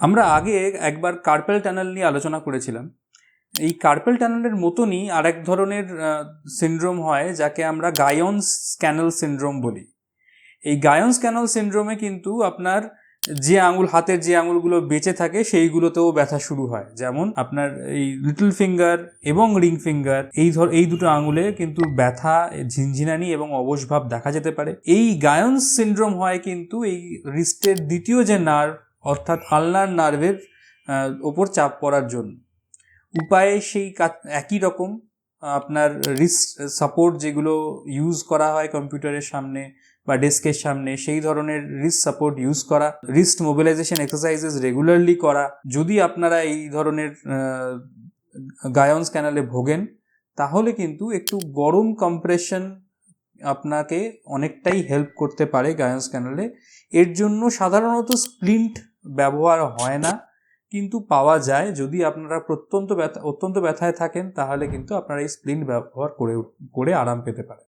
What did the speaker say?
আমরা আগে একবার কার্পেল টানেল নিয়ে আলোচনা করেছিলাম। এই কার্পেল টানেলের মতনই আরেক ধরনের সিনড্রোম হয়, যাকে আমরা গায়ন্স ক্যানেল সিনড্রোম বলি। এই গায়ন্স ক্যানেল সিন্ড্রোমে কিন্তু আপনার যে আঙুল, হাতের যে আঙুলগুলো বেঁচে থাকে, সেইগুলোতেও ব্যথা শুরু হয়। যেমন আপনার এই লিটল ফিঙ্গার এবং রিং ফিঙ্গার এই ধর, এই দুটো আঙুলে কিন্তু ব্যথা, ঝিনঝিনানি এবং অবসভাব দেখা যেতে পারে। এই গায়ন্স সিনড্রোম হয় কিন্তু এই রিস্টের দ্বিতীয় যে নার্ভ অর্থাৎ আলনার নার্ভের ওপর চাপ পড়ার জন্য। উপায়ে সেই একই রকম, আপনার রিস্ট সাপোর্ট যেগুলো ইউজ করা হয় কম্পিউটারের সামনে বা ডেস্কের সামনে, সেই ধরনের রিস্ট সাপোর্ট ইউজ করা রিস্ট মোবিলাইজেশন এক্সারসাইজেস রেগুলারলি করা। যদি আপনারা এই ধরনের গায়ন্স ক্যানালে ভোগেন, তাহলে কিন্তু একটু গরম কম্প্রেশন আপনাকে অনেকটাই হেল্প করতে পারে গায়ন্স ক্যানালে এর জন্য সাধারণত স্প্লিন্ট ব্যবহার হয় না, কিন্তু পাওয়া যায়। যদি আপনারা প্রত্যন্ত ব্যথা, অত্যন্ত ব্যথায় থাকেন, তাহলে কিন্তু আপনারা এই স্প্লিন্ট ব্যবহার করে করে আরাম পেতে পারেন।